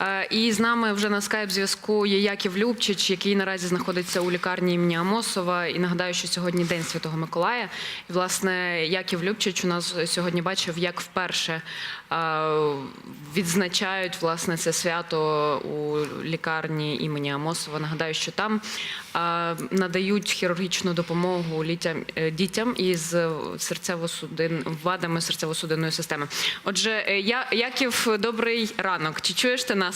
Е, І з нами вже на скайп зв'язку є Яків Любчич, який наразі знаходиться у лікарні імені Амосова. І нагадаю, що сьогодні день Святого Миколая. І власне Яків Любчич у нас сьогодні бачив, як вперше е, відзначають власне це свято у лікарні імені Амосова. Нагадаю, що там е, надають хірургічну допомогу дітям із серцево-судин вадами серцево-судинної системи. Отже, Яків, добрий ранок. Чи чуєш ти нас?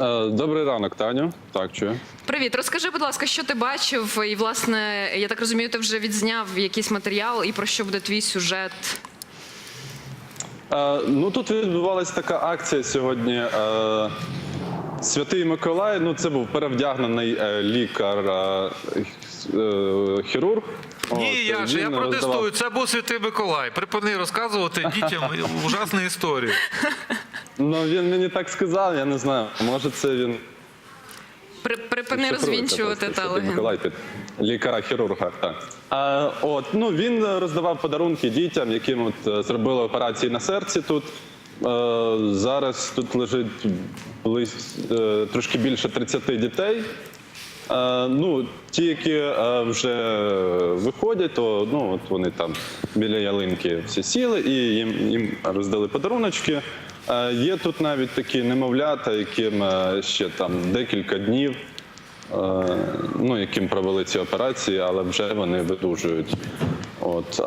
Е, Добрий ранок, Таню. Так, чую. Привіт, розкажи, будь ласка, що ти бачив? І власне, я так розумію, ти вже відзняв якийсь матеріал, і про що буде твій сюжет? Е, Ну тут відбувалася така акція сьогодні. е, Святий Миколай, ну це був перевдягнений е, лікар, е, е, хірург. От, Ні, я він протестую. роздавав- Це був святий Миколай. Припини розказувати дітям ужасні історії. Ну він мені так сказав, я не знаю. Може, це він При- Припини розвінчувати та. Миколай під лікаря хірурга. Так. А, от ну він роздавав подарунки дітям, яким от е, зробили операції на серці тут. а, зараз тут лежить близь, е, трошки більше 30 дітей. Е, ну, ті, які е, вже виходять, то ну, от вони там біля ялинки всі сіли і їм, їм роздали подаруночки. Е, є тут навіть такі немовлята, яким ще там декілька днів, ну, яким провели ці операції, але вже вони видужують. От.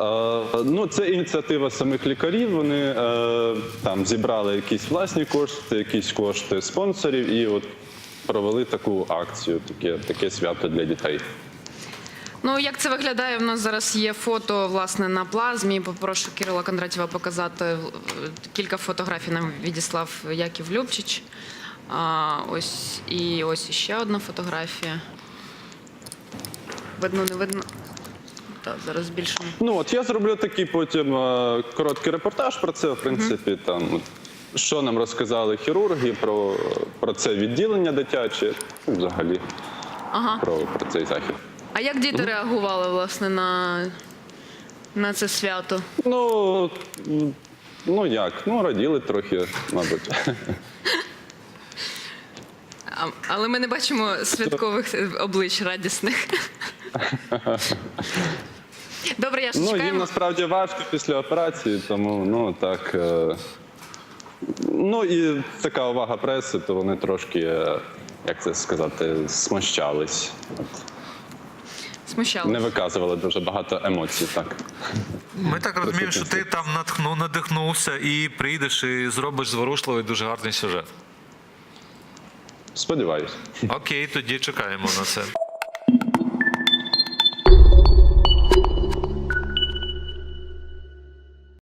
Ну, це ініціатива самих лікарів. Вони там зібрали якісь власні кошти, якісь кошти спонсорів і от провели таку акцію, таке, таке свято для дітей. Ну як це виглядає? У нас зараз є фото власне на плазмі. Попрошу Кирила Кондратєва показати кілька фотографій. Нам відіслав Яків Любчич. А, ось і ось іще одна фотографія. Видно, не видно. Так, зараз збільшимо. Ну от я зроблю такий потім е, короткий репортаж про це. В принципі, там от, що нам розказали хірурги про, про це відділення дитяче, ну, взагалі Ага. про, про цей захід. А як діти реагували власне на, на це свято? Ну, ну як? Ну, раділи трохи, мабуть. А, але ми не бачимо святкових облич радісних. Добре, я ж Ну, їм насправді важко після операції, тому ну так. е, Ну і така увага преси, то вони трошки, е, як це сказати, смущались. От. Не виказували дуже багато емоцій, так. Ми так розуміємо, що ти там натхну, надихнувся і прийдеш і зробиш зворушливий дуже гарний сюжет. Сподіваюсь. Окей, тоді чекаємо на це.